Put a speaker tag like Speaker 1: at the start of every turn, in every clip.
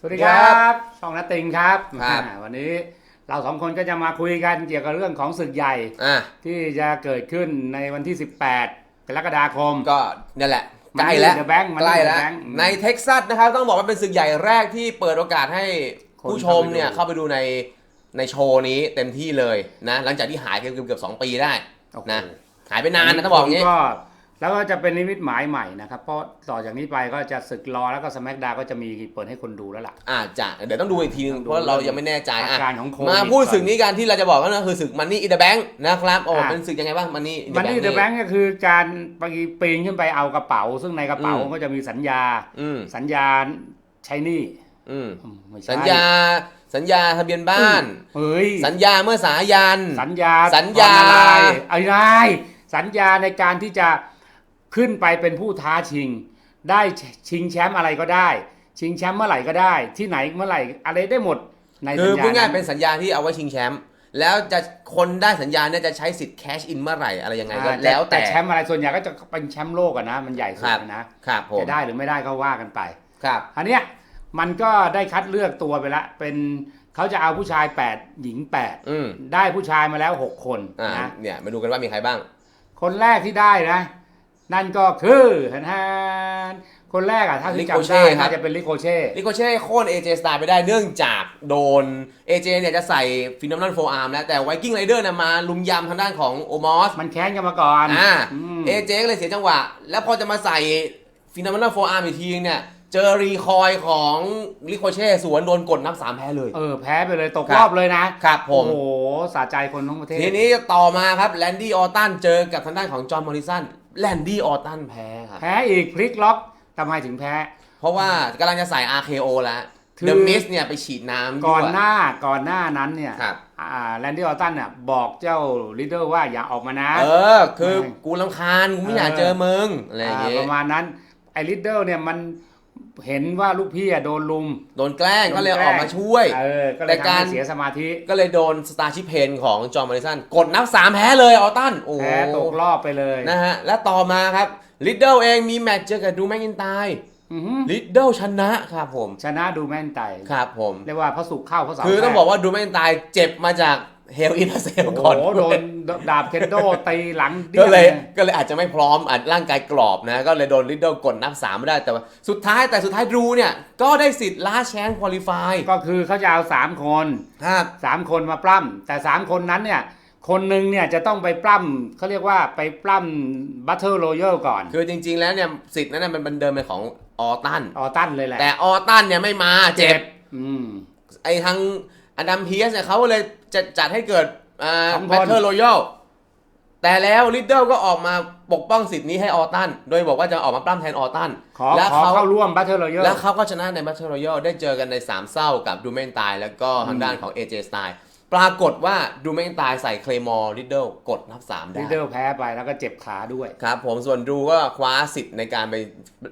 Speaker 1: สวัสดีครับช่องนัตติงครับ
Speaker 2: ครับ
Speaker 1: อ่าวันนี้เราสองคนก็จะมาคุยกันเกี่ยวกับเรื่องของศึกใหญ่
Speaker 2: อะ
Speaker 1: ที่จะเกิดขึ้นในวันที่ 18กรกฎาคม
Speaker 2: ก็นั่นแหละ
Speaker 1: มัน
Speaker 2: ใกล้แล้ว
Speaker 1: นี่ The Bank มันนี่
Speaker 2: ใกล้แล้ว
Speaker 1: The Bank
Speaker 2: ในเท็กซัสนะครับ ต้องบอกว่าเป็นศึกใหญ่แรกที่เปิดโอกาสให้
Speaker 1: คน
Speaker 2: ผู้ชมเนี่ย
Speaker 1: เข้า
Speaker 2: เข้า
Speaker 1: ไป
Speaker 2: ไป
Speaker 1: ดู
Speaker 2: ดูในในโชว์นี้เต็มที่เลยนะ หลังจากที่หายกันเกือบเกือบสองปีได้
Speaker 1: โอ้โห
Speaker 2: นะหายไปนานนะต้องบอกอย่างนี้
Speaker 1: ก็ แล้วก็จะเป็นนิมิตหมายใหม่นะครับ เพราะต่อจากนี้ไปก็จะศึกรอแล้วก็สมักดาก็จะมีเปิดให้คนดูแล้วล่ะ
Speaker 2: อาจจะเดี๋ยวต้องดูอีกทีนึง
Speaker 1: ต้องดู
Speaker 2: เพราะเรายังไม่แน่ใจ
Speaker 1: อา
Speaker 2: อะ
Speaker 1: การของโควิด
Speaker 2: มาพูด
Speaker 1: ก่อน
Speaker 2: ศึกนี้กันที่เราจะบอกก็คือศึกมันนี่อินเดอะแบงค์นะครับโอ้
Speaker 1: อะ
Speaker 2: เป็นศึกยังไงบ้างมันนี่อินเด
Speaker 1: มั
Speaker 2: อะ
Speaker 1: น
Speaker 2: แบง
Speaker 1: นี่
Speaker 2: ค์
Speaker 1: เดอะแบงก์ก็คือการไปปีนขึ้นไปเอากระเป๋า ซึ่งในกระเป๋า
Speaker 2: อืม
Speaker 1: ก็จะมีสัญญา
Speaker 2: อืม
Speaker 1: สัญญาใช้หนี่
Speaker 2: อืม
Speaker 1: อืมไม่ใช่
Speaker 2: สัญญาสัญญาทะเบียนบ้าน
Speaker 1: เฮ้ย
Speaker 2: สัญญาเมื่อสายัน
Speaker 1: สัญญา
Speaker 2: สัญญา
Speaker 1: ก่อนอะไรอะไรสัญญาในการที่จะ ขึ้นไปเป็นผู้ท้าชิง ได้ชิงแชมป์อะไรก็ได้ ชิงแชมป์เมื่อไหร่ก็ได้ ที่ไหนเมื่อไหร่อะไรได้หมดใน
Speaker 2: คื
Speaker 1: สั
Speaker 2: อ
Speaker 1: ญญา
Speaker 2: พูดง่ายๆ
Speaker 1: นั้น
Speaker 2: เป็นสัญญาที่เอาไว้ชิงแชมป์แล้วจะคนได้สัญญาเนี่ยจะใช้สิทธิ์แคชอินเมื่อไหร่อะไรยังไงก็
Speaker 1: อ่า
Speaker 2: แล้วแต่
Speaker 1: แชมป์อะไรส่วนใหญ่ก็จะเป็นแชมป์โลกอะนะ มันใหญ่สุด
Speaker 2: ครับ
Speaker 1: อะนะครับ
Speaker 2: ผม
Speaker 1: จะได้หรือไม่ได้ก็ว่ากันไป
Speaker 2: ครับ
Speaker 1: อันเนี้ยมันก็ได้คัดเลือกตัวไปละ เป็นเขาจะเอาผู้ชาย 8 หญิง
Speaker 2: อืม
Speaker 1: 8ได้ผู้ชายมาแล้ว 6 คน
Speaker 2: อ่า
Speaker 1: นะ
Speaker 2: เนี่ยมาดูกันว่ามีใครบ้าง
Speaker 1: คนแรกที่ได้นะ นั่นก็คือฮันฮานคนแรกอะถ้าที่จำได้
Speaker 2: Ricochet ครับ
Speaker 1: น่าจะเป็นลิโกเช่
Speaker 2: นิโคเช่โค่นเอเจสตาร์ไปได้เนื่องจากโดนเอเจเนี่ยจะใส่ฟินอมนอนโฟอาร์มแล้วแต่ไวกิ้งไรเดอร์นะมาลุมยำทางด้านของโอมอส
Speaker 1: มันแค้นกันมาก่อน
Speaker 2: อ่า
Speaker 1: อืม
Speaker 2: เอเจก็เลยเสียจังหวะ แล้วพอจะมาใส่ฟินอมนอนโฟอาร์มอีกทีเนี่ย เจอรีคอยของลิโคเช่สวนโดนกดนับสามแพ้เลย
Speaker 1: เออแพ้ไปเลยตก
Speaker 2: ครับ
Speaker 1: รอบเลยนะครับ
Speaker 2: ผ
Speaker 1: โอ้
Speaker 2: ม
Speaker 1: โหสะใจคนทั้งประเทศ
Speaker 2: ทีนี้ต่อมาครับแลนดี้ออตันเจอกับทางด้านของจอห์นมอริสัน แลนดี้ออตันแพ้ครับ
Speaker 1: แพ้อีกพลิกล็อกทำไมถึงแพ้
Speaker 2: เพราะว่ากำลังจะใส่ RKO แล้ว
Speaker 1: คือ
Speaker 2: เดอะมิสเนี่ยไปฉีดน้ำ
Speaker 1: ก่อน
Speaker 2: ยั่ว
Speaker 1: หน้าก่อนหน้านั้นเนี่ย
Speaker 2: ครับ
Speaker 1: อ่าแลนดี้ออตตันเนี่ยบอกเจ้าลิดเดอร์ว่าอย่าออกมานะ
Speaker 2: เออ คือ
Speaker 1: ไม่
Speaker 2: กูลำคาญ กูไม่อยากเจอมึง อะไรอย่าง
Speaker 1: อ่า
Speaker 2: เงี้
Speaker 1: ป
Speaker 2: ย
Speaker 1: ระมาณนั้นไอ้ลิดเดอร์เนี่ยมัน เห็นว่าลูกพี่อะโดนลุม
Speaker 2: โดนแกล้งก็เลย
Speaker 1: โดนแก
Speaker 2: อ
Speaker 1: ล้
Speaker 2: อง กมาช่วย
Speaker 1: เออก็เล
Speaker 2: แต่
Speaker 1: ย
Speaker 2: การ
Speaker 1: ทำให้เสียสมาธิ
Speaker 2: ก็เลยโดนสตาร์ชิพเพนของจอห์นมอริสันกดนับสามแพ้เลยออตันโอ้โห
Speaker 1: แพ้ตกรอบไปเลย
Speaker 2: นะฮะ และต่อมาครับลิดเดิลเองมีแมตช์เจอกับดูแมกอินไตร์
Speaker 1: อื้อหือ
Speaker 2: ลิดเดิลชนะครับผม
Speaker 1: ชนะดูแม่นไต
Speaker 2: ครับผม
Speaker 1: เรียกว่าพระสุขเข้าพระเสาร์
Speaker 2: คือต้อง
Speaker 1: แทร
Speaker 2: บอกว่าดูแมกอินไตร์เจ็บมาจาก เฮลอินเซล
Speaker 1: โอ้โห
Speaker 2: ก่อน
Speaker 1: โดนดาบเคนโดตีหลังดี้
Speaker 2: ก็
Speaker 1: ง
Speaker 2: เลยก็เลยอาจจะไม่พร้อมอาจร่างกายกรอบนะ ก็เลยโดนลิดเดิลกดนับสามไม่ได้แต่ว่าสุดท้ายแต่สุดท้ายดูเนี่ย ก็ได้สิทธิ์ล้าแชนคุริฟาย
Speaker 1: ก็คือเขาจะเอาสามคน
Speaker 2: ครับ
Speaker 1: สามคนมาปล้ำแต่สามคนนั้นเนี่ยคนหนึ่งเนี่ยจะต้องไปปล้ำเขาเรียกว่าไปปล้ำบัตเทอร์โรยัลก่อน
Speaker 2: คือจริง ๆ แล้วเนี่ยสิทธิ์นั้นนะมันเป็นเดิมเป็นของออตัน
Speaker 1: ออตันเลยแหละ
Speaker 2: แต่ออตันเนี่ยไม่มาเจ็บ
Speaker 1: อืม
Speaker 2: ไอ้ทาง อดัมเพียสเนี่ยเขาเลยจะจัดให้เกิดอ่า
Speaker 1: สองคน
Speaker 2: แบทเทิลโรยัลแต่แล้วลิดเดิลก็ออกมาปกป้องสิทธิ์นี้ให้ออตัน โดยบอกว่าจะออกมาปล้ำแทนออตัน
Speaker 1: ขอ
Speaker 2: แล้ว
Speaker 1: ขอ
Speaker 2: เขา
Speaker 1: เข้าร่วมบัตเทอร์โรยัล
Speaker 2: แล้วเขาก็ชนะในแบทเทิลโรยัลได้เจอกันในสามเศร้ากับดูเมนตาย แล้วก็ทางด้านของ AJ s t y l e ปรากฏว่าดูเมนตายใส่เคลมอร์ลิดเดิลกดนับสามได้
Speaker 1: ลีดเดอร์แพ้ไปแล้วก็เจ็บขาด้วย
Speaker 2: ครับผมส่วนดูก็คว้าสิทธิ์ในการไป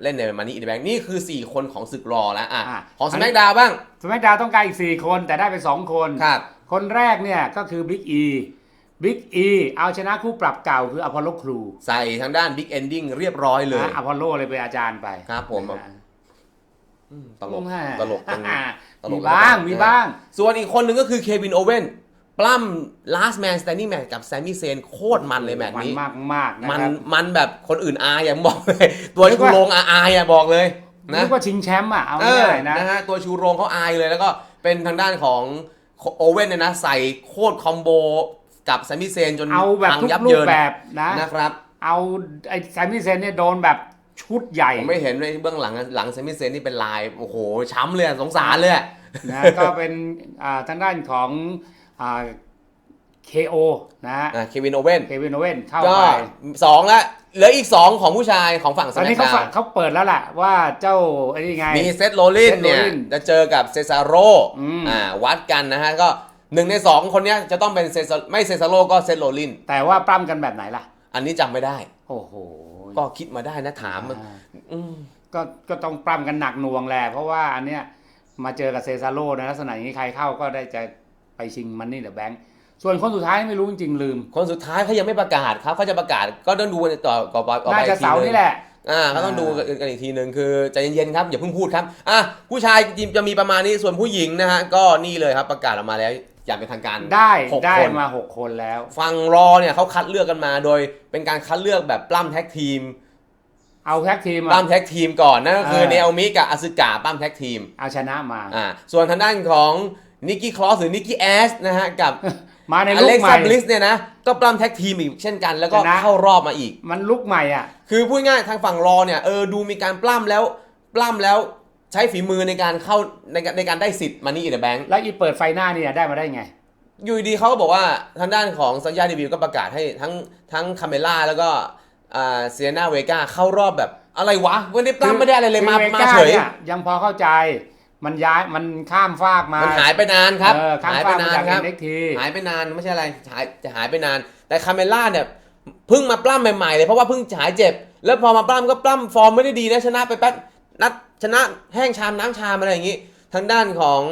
Speaker 2: เล่นในมันนี่อินแบงนี่คือ 4 คนของศึกรอแล้วอะ
Speaker 1: อะ
Speaker 2: ของสมักดาวบ้าง
Speaker 1: สมัยดาวต้องการอีก 4 คนแต่ได้ไป 2 คน
Speaker 2: ครับ
Speaker 1: คนแรกเนี่ยก็คือบิ๊กอีบิ๊กอีเอาชนะคู่ปรับเก่าคืออพอลโลครู
Speaker 2: ใส่ทางด้านบิ๊กเอนดิ้งเรียบร้อยเลย
Speaker 1: นะอพอลโลเลยเป็นอาจารย์ไป
Speaker 2: ครับผม
Speaker 1: นะ
Speaker 2: อืม ตลก
Speaker 1: แม่
Speaker 2: ตลกตรงนี้ตล
Speaker 1: มี
Speaker 2: ก
Speaker 1: บ้าง
Speaker 2: ตลก
Speaker 1: มีบ้าง
Speaker 2: ส่วนอีกคนหนึ่งก็คือเควินโอเว่นปล้ำ last man standing match กับแซมมี่เซนโคตรมันเลยแมตช์
Speaker 1: มัน
Speaker 2: นี้
Speaker 1: มากมากๆนะ
Speaker 2: มัน
Speaker 1: ครับ
Speaker 2: มันแบบคนอื่นอายอย่างบอกเลยตัว
Speaker 1: นึก
Speaker 2: ชู
Speaker 1: ว่า
Speaker 2: โรงอาอายอะบอกเลยนะ
Speaker 1: นึกว่าชิงแชมป์อะเอา
Speaker 2: เออ
Speaker 1: ง่ายๆนะ
Speaker 2: นะฮะตัวชูโรงเขาอายเลยแล้วก็เป็นทางด้านของโอเว่นเนี่ยนะใส่โคตรคอมโบกับแซมมี่เซนจน
Speaker 1: เอาแบบ
Speaker 2: พัง
Speaker 1: ทุก
Speaker 2: ยับ
Speaker 1: รู
Speaker 2: เยิ
Speaker 1: ป
Speaker 2: น
Speaker 1: แบบนะ
Speaker 2: นะครับ
Speaker 1: เอาไอ้แซมมี่เซนเนี่ยโดนแบบ ชุดใหญ่
Speaker 2: ผมไม่เห็นในเบื้องหลังอะหลังแซมมี่เซนนี่เป็นลายโอ้โหช้ำเลยอะสงสารเลยอะ
Speaker 1: นะก็เป็นอ่าทางด้านของอ่า KO นะฮะ
Speaker 2: เควินโอเว่น
Speaker 1: เควินโอเว่นเข้า
Speaker 2: ก็
Speaker 1: ไป
Speaker 2: สองละเหลืออีกสองของผู้ชายของฝั่งส
Speaker 1: ตอน
Speaker 2: แม
Speaker 1: นี้
Speaker 2: ก
Speaker 1: เขา
Speaker 2: ดา
Speaker 1: ฝ
Speaker 2: ว
Speaker 1: เขาเปิดแล้วแหละว่าเจ้าไอ้นี่ไง
Speaker 2: มีเซตโรลลิน
Speaker 1: เซธ
Speaker 2: เนี่ย
Speaker 1: โรลลิน
Speaker 2: จะเจอกับเซซาโร
Speaker 1: อืม
Speaker 2: อ่าวัดกันนะฮะ ก็หนึ่งในสองคนเนี้ยจะต้องเป็นเซซาไม่เซซาโรก็เซตโรลลิน
Speaker 1: แต่ว่าปล้ำกันแบบไหนล่ะ
Speaker 2: อันนี้จำไม่ได้
Speaker 1: โอ้โห
Speaker 2: ก็คิดมาได้นะถามมัน
Speaker 1: อ่า
Speaker 2: อืม
Speaker 1: ก็ก็ต้องปล้ำกันหนักหน่วงแหละเพราะว่าอันเนี้ยมาเจอกับเซซาโร่ในลักษณะอย่างนี้ใครเข้าก็ได้จะไปชิงมันนี่เดอะแบงค์ส่วนคนสุดท้ายไม่รู้จริงๆลืม
Speaker 2: คนสุดท้ายเขายังไม่ประกาศครับเขาจะประกาศก็ต้องดูในต่อก่อนไป
Speaker 1: น่าจะเสาร์นี่แหละ
Speaker 2: อ่าก็ต้องดูกันอีกทีหนึ่งคือใจเย็นๆครับอย่าเพิ่งพูดครับอะผู้ชายจริงๆจะมีประมาณนี้ส่วนผู้หญิงนะฮะก็นี่เลยครับประกาศออกมาแล้ว อย่างเป็นทางการ
Speaker 1: ได้
Speaker 2: หก
Speaker 1: ได้
Speaker 2: คน
Speaker 1: มาหกคนแล้ว
Speaker 2: ฝั่งรอเนี่ยเขาคัดเลือกกันมาโดยเป็นการคัดเลือกแบบปล้ำแท็กทีม
Speaker 1: เอาแท็กทีม
Speaker 2: ป
Speaker 1: อะ
Speaker 2: ล้ำแท็กทีมก่อนนั่นก็คือ
Speaker 1: เออ
Speaker 2: เนโอมิกับอาซึกะปล้ำแท็กทีม
Speaker 1: เอาชนะมา
Speaker 2: อ่าส่วนทางด้านของนิกกี้คลอสหรือนิกกี้แอสนะฮะกับ
Speaker 1: มาใน
Speaker 2: อ
Speaker 1: ลุ
Speaker 2: เล็
Speaker 1: ก
Speaker 2: ก
Speaker 1: ให
Speaker 2: ซา
Speaker 1: ม่
Speaker 2: บลิสเนี่ยนะก็ปล้ำแท็กทีมอีกเช่นกันแล้วก็
Speaker 1: ชนะ
Speaker 2: เข้ารอบมาอีก
Speaker 1: มันลุกใหม่อะ
Speaker 2: คือพูดง่ายๆทางฝั่งรอเนี่ยเออดูมีการปล้ำแล้วปล้ำแล้ว ใช้ฝีมือในการเข้าในการในการได้สิทธิ์มานี่อินเดแบงค์
Speaker 1: แล้วอีเปิดไฟหน้าเนี่ยได้มาได้ไง
Speaker 2: อยู่ดีๆเขาก็บอกว่าทางด้านของสัญญาเดบิวต์ก็ประกาศให้ทั้งทั้งคาเมล่าแล้วก็อ่าเซียนาเวกาเข้ารอบแบบอะไรวะไม่ได้ปล้ำไม่ได้อะไรเลยมา
Speaker 1: คือ
Speaker 2: มา
Speaker 1: เวก้
Speaker 2: เฉย
Speaker 1: นี่ยังพอเข้าใจมันย้ายมันข้ามฟากมา
Speaker 2: มันหายไปนานครับ
Speaker 1: เออข้าม
Speaker 2: หาย
Speaker 1: ฟา
Speaker 2: ไป
Speaker 1: กมานา
Speaker 2: น
Speaker 1: จาก
Speaker 2: ครับ
Speaker 1: เอ็กที
Speaker 2: หายไปนานไม่ใช่อะไรหายจะหายไปนาน แต่คาเมล่าเนี่ยเพิ่งมาปล้ำใหม่ๆเลยเพราะว่าเพิ่งหายเจ็บ แล้วพอมาปล้ำก็ปล้ำฟอร์มไม่ได้ดีนะชนะไปแป๊บนัด ชนะแห้งชามน้ำชามอะไรอย่างงี้ ทางด้านของ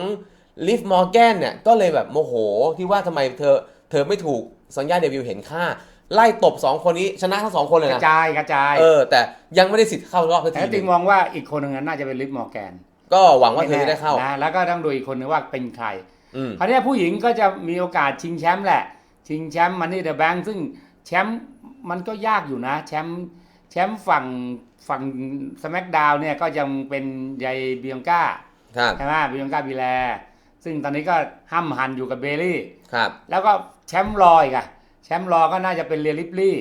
Speaker 2: ลิฟมอร์แกนเนี่ยก็เลยแบบโมโหที่ว่าทำไมเธอเธอไม่ถูกสัญญาเดบิวต์เห็นค่า ไล่ตบสองคนนี้ชนะทั้งสองคนเลย
Speaker 1: ก
Speaker 2: นะ
Speaker 1: ระจายกระจาย
Speaker 2: เออแต่ยังไม่ได้สิทธิ์เข้ารอบสัก
Speaker 1: แต่
Speaker 2: ที
Speaker 1: จ
Speaker 2: ห
Speaker 1: ริ
Speaker 2: นึ่
Speaker 1: ง
Speaker 2: ง
Speaker 1: มองว่าอีกคนหนึ่งน่าจะเป็นลิฟมอร์แกน
Speaker 2: ก็หวังว่าเธอจะได้เข้า
Speaker 1: นะแล้วก็ต้องดูอีกคนนึงว่าเป็นใคร
Speaker 2: อืม
Speaker 1: คราวนี้ผู้หญิงก็จะมีโอกาสชิงแชมป์แหละ ชิงแชมป์มันนี่เดอะแบงค์ซึ่งแชมป์มันก็ยากอยู่นะ แชมป์ แชมป์ฝั่งฝั่งสแมกดาวเนี่ยก็ยังเป็นยายเบียงก้า
Speaker 2: ครับ
Speaker 1: ใช่ไหมเบียงก้าบีแล ซึ่งตอนนี้ก็ห้ำหันอยู่กับเบลลี่
Speaker 2: ครับ
Speaker 1: แล้วก็แชมป์รออีกอะแชมป์รอก็น่าจะเป็นเรียลิปลี่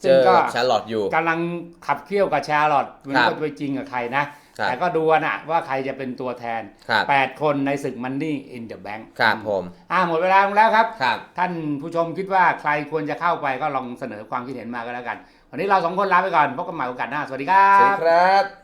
Speaker 2: เจ
Speaker 1: ซึ่ง
Speaker 2: อ
Speaker 1: ก็
Speaker 2: ชาร์ลอตอยู่
Speaker 1: กำลังขับเคี่ยวกับชาร์ลอตไมัน
Speaker 2: ครับ
Speaker 1: ก็จะไปจริงกับใครนะ
Speaker 2: ครับ
Speaker 1: แต่ก็ดูกันนะว่าใครจะเป็นตัวแทน
Speaker 2: ครับ
Speaker 1: 8 คนในศึกมันนี่อินเดอะแบงค์
Speaker 2: ครับผม
Speaker 1: อ่าหมดเวลาลงแล้วครับ
Speaker 2: ครับ
Speaker 1: ท่านผู้ชมคิดว่าใครควรจะเข้าไปก็ลองเสนอความคิดเห็นมาก็แล้วกัน วันนี้เราสองคนลาไปก่อนพบกันใหม่โอกาสหน้าสวัสดีครั
Speaker 2: สวัสดีครับ